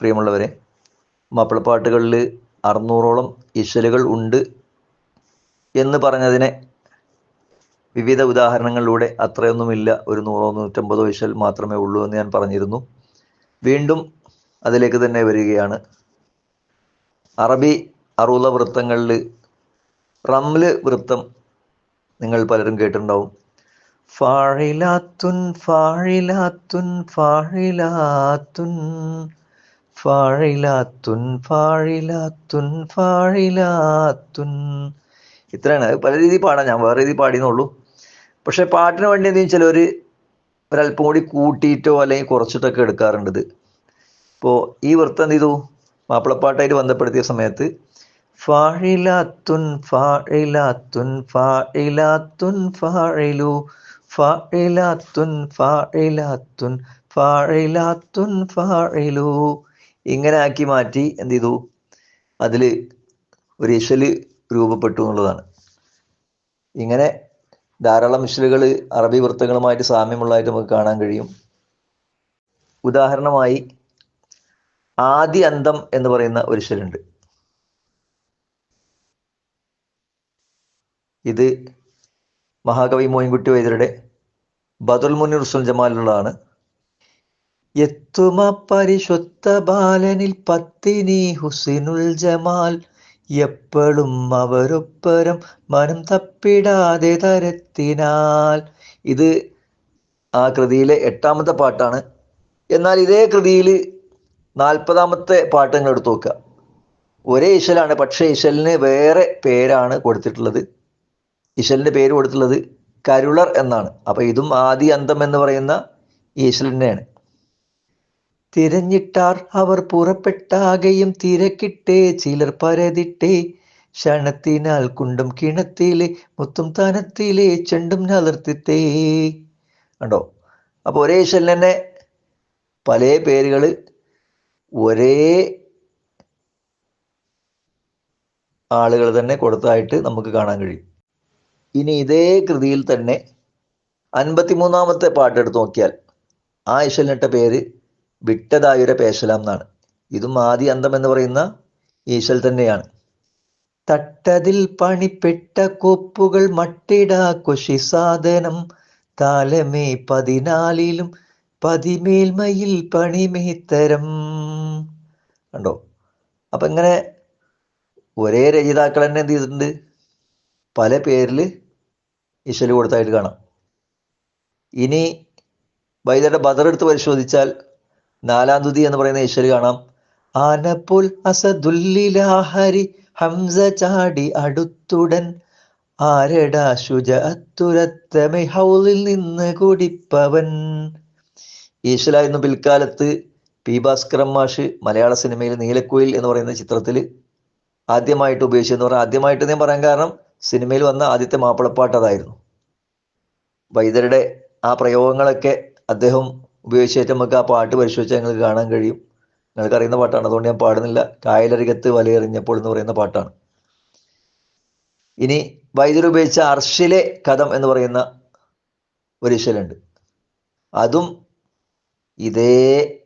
പ്രിയമുള്ളവരെ മാപ്പിളപ്പാട്ടുകളിൽ അറുന്നൂറോളം ഇശലുകൾ ഉണ്ട് എന്ന് പറഞ്ഞതിനെ വിവിധ ഉദാഹരണങ്ങളിലൂടെ അത്രയൊന്നുമില്ല ഒരു നൂറോ നൂറ്റമ്പതോ ഇശൽ മാത്രമേ ഉള്ളൂ എന്ന് ഞാൻ പറഞ്ഞിരുന്നു. വീണ്ടും അതിലേക്ക് തന്നെ വരികയാണ്. അറബി അറുത വൃത്തങ്ങളിൽ റംൽ വൃത്തം നിങ്ങൾ പലരും കേട്ടിട്ടുണ്ടാവും. ഫാഴിലാത്തുൻ ഫാഴിലാത്തുൻ ഫാഴിലാത്തുൻ ഫാഴിലാത്തുൻ ഫാഴിലാത്തുൻ ഫാഴിലാത്തുൻ ഇത്രയാണ്. അത് പല രീതിയിൽ പാടാം. ഞാൻ വേറെ രീതിയിൽ പാടിയെന്നുള്ളൂ പക്ഷെ പാട്ടിന് വേണ്ടി എന്തെങ്കിലും ഒരു ഒരല്പം കൂടി കൂട്ടിയിട്ടോ അല്ലെങ്കിൽ കുറച്ചിട്ടൊക്കെ എടുക്കാറുണ്ട് ഇപ്പോൾ ഈ വൃത്തം എന്ത് ചെയ്തു? മാപ്പിളപ്പാട്ടായിട്ട് ബന്ധപ്പെടുത്തിയ സമയത്ത് ഫാഴിലാത്തുൻ ഫാഴിലാത്തുൻ ഫാഴിലാത്തുൻ ഫാഴിലു ഫാഴിലാത്തുൻ ഫാഴിലാത്തുൻ ഫാഴിലാത്തുൻ ഫാഴിലു. ഇങ്ങനെ ആക്കി മാറ്റി എന്ത് ചെയ്തു? അതിൽ ഒരു ഇശൽ രൂപപ്പെട്ടു എന്നുള്ളതാണ്. ഇങ്ങനെ ധാരാളം ഇശലുകൾ അറബി വൃത്തങ്ങളുമായിട്ട് സാമ്യമുള്ളതായിട്ട് നമുക്ക് കാണാൻ കഴിയും. ഉദാഹരണമായി ആദി അന്തം എന്ന് പറയുന്ന ഒരു ഇശലുണ്ട് ഇത് മഹാകവി മോയിൻകുട്ടി വൈദ്യരുടെ ബദുൽ മുനിർ സുൽ ജമാലിലുള്ളതാണ് എത്തുമ പരിശുദ്ധ ബാലനിൽ പത്തിനി ഹുസിനുൽ ജമാൽ. എപ്പോഴും അവരൊപ്പരം മനം തപ്പിടാതെ തരത്തിനാൽ. ഇത് ആ കൃതിയിലെ എട്ടാമത്തെ പാട്ടാണ്. എന്നാൽ ഇതേ കൃതിയിൽ നാൽപ്പതാമത്തെ പാട്ട് നിങ്ങൾ എടുത്തു നോക്കുക. ഒരേ ഇശലാണ് പക്ഷേ ഇശലിന് വേറെ പേരാണ് കൊടുത്തിട്ടുള്ളത്. ഇശലിന്റെ പേര് കൊടുത്തിട്ടുള്ളത് കരുളർ എന്നാണ്. അപ്പോൾ ഇതും ആദി അന്തം എന്ന് പറയുന്ന ഈശ്വരനെയാണ് തിരഞ്ഞിട്ടാർ അവർ പുറപ്പെട്ടാകെയും തിരക്കിട്ടേ ചിലർ പരതിട്ടേ. ക്ഷണത്തിനാൽ കുണ്ടും കിണത്തിലെ മുത്തും തനത്തിലെ ചെണ്ടും നലർത്തിത്തേ കണ്ടോ? അപ്പൊ ഒരേ ശല്യനെ പല പേരുകൾ ഒരേ ആളുകൾ തന്നെ കൊടുത്തായിട്ട് നമുക്ക് കാണാൻ കഴിയും. ഇനി ഇതേ കൃതിയിൽ തന്നെ അൻപത്തിമൂന്നാമത്തെ പാട്ട് എടുത്ത് നോക്കിയാൽ ആ ഇശലിനിട്ട പേര് വിട്ടതായുര പേശലാം എന്നാണ്. ഇതും ആദി അന്തം എന്ന് പറയുന്ന ഈശൽ തന്നെയാണ്. തട്ടതിൽ പണിപ്പെട്ട കൊപ്പുകൾ മട്ടിടാ കൊശി സാധനം താലമേ പതിനാലിലും പതിമേൽമയിൽ പണിമേത്തരം. കണ്ടോ? അപ്പൊ ഇങ്ങനെ ഒരേ രചയിതാക്കൾ തന്നെ എന്ത് ചെയ്തിട്ടുണ്ട്? പല പേരിൽ ഇശൽ കൊടുത്തായിട്ട് കാണാം. ഇനി വൈദ്യരുടെ ബദർ എടുത്ത് പരിശോധിച്ചാൽ നാലാം തുതി എന്ന് പറയുന്ന ഈശ്വരി കാണാം. ആനപ്പോൾ അസദുല്ലിലാഹരി ഹംസ ചാടി അടുത്തുടൻ. ആരടാ ശുജ അത്തുരത്തമെ ഹൗലിൽ നിന്ന് കുടിപ്പവൻ. ഈശ്വരായിരുന്നു പിൽക്കാലത്ത് പി ഭാസ്കരം മാഷ് മലയാള സിനിമയിൽ നീലക്കുയിൽ എന്ന് പറയുന്ന ചിത്രത്തിൽ ആദ്യമായിട്ട് ഉപയോഗിച്ചെന്ന് പറഞ്ഞാൽ ആദ്യമായിട്ട് ഞാൻ പറയാൻ കാരണം സിനിമയിൽ വന്ന ആദ്യത്തെ മാപ്പിളപ്പാട്ട് അതായിരുന്നു. വൈദ്യരുടെ ആ പ്രയോഗങ്ങളൊക്കെ അദ്ദേഹം ഉപയോഗിച്ചിട്ട് നമുക്ക് ആ പാട്ട് പരിശോധിച്ചാൽ നിങ്ങൾക്ക് കാണാൻ കഴിയും. നിങ്ങൾക്ക് അറിയുന്ന പാട്ടാണ്. അതുകൊണ്ട് ഞാൻ പാടുന്നില്ല. കായലരികത്ത് വലയെറിഞ്ഞപ്പോൾ എന്ന് പറയുന്ന പാട്ടാണ്. ഇനി വൈദ്യുതി ഉപയോഗിച്ച അർഷിലെ കഥം എന്ന് പറയുന്ന ഒരു ഇശലുണ്ട് അതും ഇതേ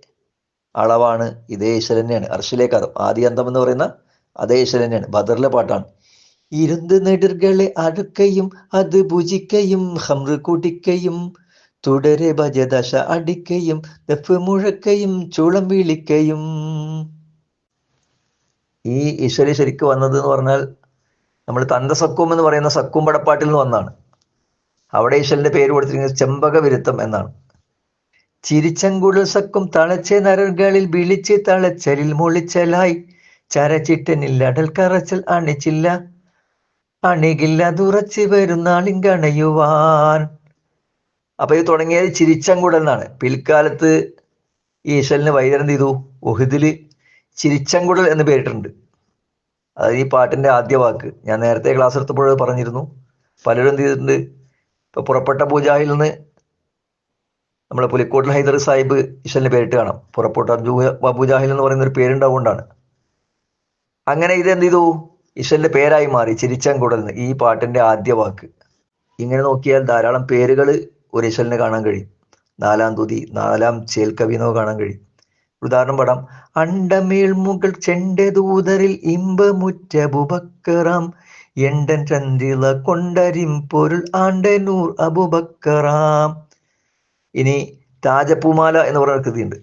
അളവാണ്. ഇതേ ഈശ്വരൻ തന്നെയാണ്. അർഷിലെ കഥം. ആദ്യ അന്തം എന്ന് പറയുന്ന അതേ ഈശ്വരൻ തന്നെയാണ്. ബദറിലെ പാട്ടാണ്. ഇരുന്ന് നെടുകളെ അടുക്കയും അത് ഭുജിക്കയും ഹംറ് കുടിക്കയും തുടരെ ഭജദശ അടിക്കയും ദഫ് മുഴക്കയും ചൂളം വിളിക്കയും. ഈ ഈശ്വരി ശരിക്ക് വന്നത് എന്ന് പറഞ്ഞാൽ നമ്മൾ തന്തസക്കും എന്ന് പറയുന്ന സക്കും പടപ്പാട്ടിൽ നിന്ന് വന്നാണ്. അവിടെ ഈശ്വരന്റെ പേര് കൊടുത്തിരിക്കുന്നത് ചെമ്പക വിരുത്തം എന്നാണ്. ചിരിച്ചങ്കുടൽ സക്കും തളച്ച നരകളിൽ വിളിച്ച് തളച്ചലിൽ മുളിച്ചലായി. ചരച്ചിട്ടനിൽ അടൽ കറച്ചൽ അണിച്ചില്ല. അണികില്ല തുറച്ച് വരുന്നാളിങ്കണയുവാൻ അപ്പൊ ഇത് തുടങ്ങിയത് ചിരിച്ചങ്കുടൽ എന്നാണ് പിൽക്കാലത്ത് ഈശ്വലിന് വൈദ്യരം ചെയ്തു? ഒഹിദിൽ ചിരിച്ചങ്കുടൽ എന്ന് പേരിട്ടുണ്ട് അത് ഈ പാട്ടിന്റെ ആദ്യ വാക്ക്. ഞാൻ നേരത്തെ ക്ലാസ് എടുത്തപ്പോൾ പറഞ്ഞിരുന്നു. പലരും എന്ത് ചെയ്തിട്ടുണ്ട്? ഇപ്പൊ പുറപ്പെട്ട പൂജാഹിൽ നിന്ന് നമ്മളെ പുലിക്കോട്ടിൽ ഹൈദർ സാഹിബ് ഈശ്വലിന് പേരിട്ട് കാണാം. പുറപ്പെട്ട പൂജാഹിൽ എന്ന് പറയുന്ന ഒരു പേരുണ്ടാവുകൊണ്ടാണ് അങ്ങനെ ഇത് എന്ത് ചെയ്തു? ഈശ്വലിന്റെ പേരായി മാറി ചിരിച്ചങ്കുടൽ ഈ പാട്ടിന്റെ ആദ്യ വാക്ക്. ഇങ്ങനെ നോക്കിയാൽ ധാരാളം പേരുകൾ ഒരു കാണാൻ കഴിയും. നാലാം തുതി നാലാം ചേൽക്കവിനോ കാണാൻ കഴിയും. ഉദാഹരണം പടാം. അണ്ടമേൽ മുകൾ ചെണ്ടദൂതരിൽ ഇമ്പമുറ്റ ബുബക്കറാം എണ്ടൻ ചന്ദ്രില കൊണ്ടരിം പൊരുൾ ആണ്ടനൂർ അബുബക്കറാം. ഇനി താജപ്പൂമാല എന്ന് പറയുന്ന കൃതിയുണ്ട്.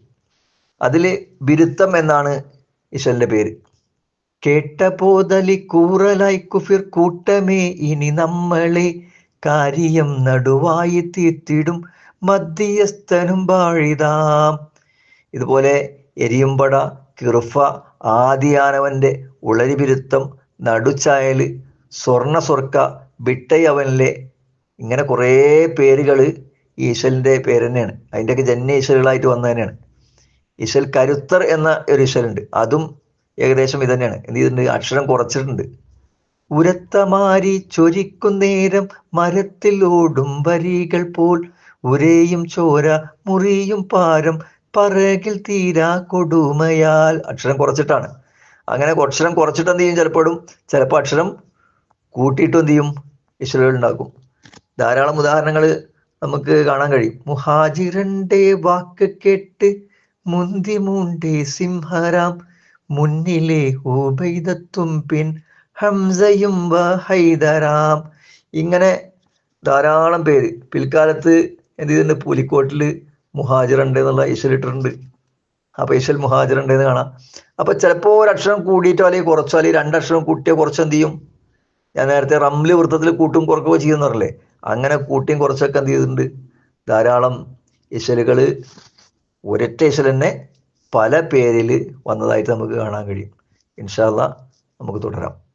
അതിൽ ബിരുത്തം എന്നാണ് ഇശലിന്റെ പേര്. കേട്ട പോതലി കൂറലായി കുഫിർ കൂട്ടമേ ഇനി നമ്മളെ കാര്യം നടുവായി തീർത്തിടും മധ്യസ്ഥനും പാഴിതാം. ഇതുപോലെ എരിയുംപട കിറുഫ ആദിയാനവന്റെ ഉളരി ബിരുത്തം നടുച്ചായൽ സ്വർണ സ്വർക്ക ബിട്ടയവനിലെ ഇങ്ങനെ കുറേ പേരുകൾ ഈശലിന്റെ പേര് തന്നെയാണ് അതിന്റെയൊക്കെ ജന്യ ഈശ്വലുകളായിട്ട് വന്നത് തന്നെയാണ് ഈശൽ കരുത്തർ എന്ന ഒരു ഈശ്വലുണ്ട് അതും ഏകദേശം ഇത് തന്നെയാണ് എന്ത് ചെയ്തിട്ടുണ്ട്? അക്ഷരം കുറച്ചിട്ടുണ്ട്. ഉരത്തമാരി ചൊരിക്കുന്നേരം മരത്തിൽ ഓടും വരികൾ പോൽ. ഉരയും ചോര മുറിയും പാരം പറകിൽ തീരാ കൊടുമയാൽ. അക്ഷരം കുറച്ചിട്ടാണ്. അങ്ങനെ അക്ഷരം കുറച്ചിട്ട് എന്ത് ചെയ്യും? ചിലപ്പോഴും ചിലപ്പോൾ അക്ഷരം കൂട്ടിയിട്ട് എന്ത് ചെയ്യും? ഈശ്വരകൾ ഉണ്ടാക്കും ധാരാളം ഉദാഹരണങ്ങൾ നമുക്ക് കാണാൻ കഴിയും. മുഹാജിറന്റെ വാക്ക് കേട്ട് മുന്തി മൂണ്ടേ സിംഹരാം മുന്നിലെ ഉബൈദത്തും പിൻ ഹംസയും ഹൈദരാം. ഇങ്ങനെ ധാരാളം പേര്. പിൽക്കാലത്ത് എന്ത് ചെയ്തിട്ടുണ്ട്? പുലിക്കോട്ടിൽ മുഹാജിർ ഉണ്ട് എന്നുള്ള ഈശ്വലിട്ടിട്ടുണ്ട് അപ്പൊ ഈശ്വൽ മുഹാജിർ എന്ന് കാണാം. അപ്പൊ ചിലപ്പോ ഒരക്ഷരം കൂടിയിട്ടോ അല്ലെങ്കിൽ കുറച്ചോ അല്ലെങ്കിൽ രണ്ടക്ഷരം കൂട്ടിയോ കുറച്ചോ എന്ത് ചെയ്യും? ഞാൻ നേരത്തെ റംൽ വൃത്തത്തിൽ കൂട്ടും കുറക്കുകയോ ചെയ്യുന്നറില്ലേ അങ്ങനെ കൂട്ടിയും കുറച്ചൊക്കെ എന്ത് ചെയ്തിട്ടുണ്ട്? ധാരാളം ഇശലുകൾ ഒരൊറ്റ ഇശൽ തന്നെ പല പേരിൽ വന്നതായിട്ട് നമുക്ക് കാണാൻ കഴിയും. ഇൻഷാല്ല നമുക്ക് തുടരാം.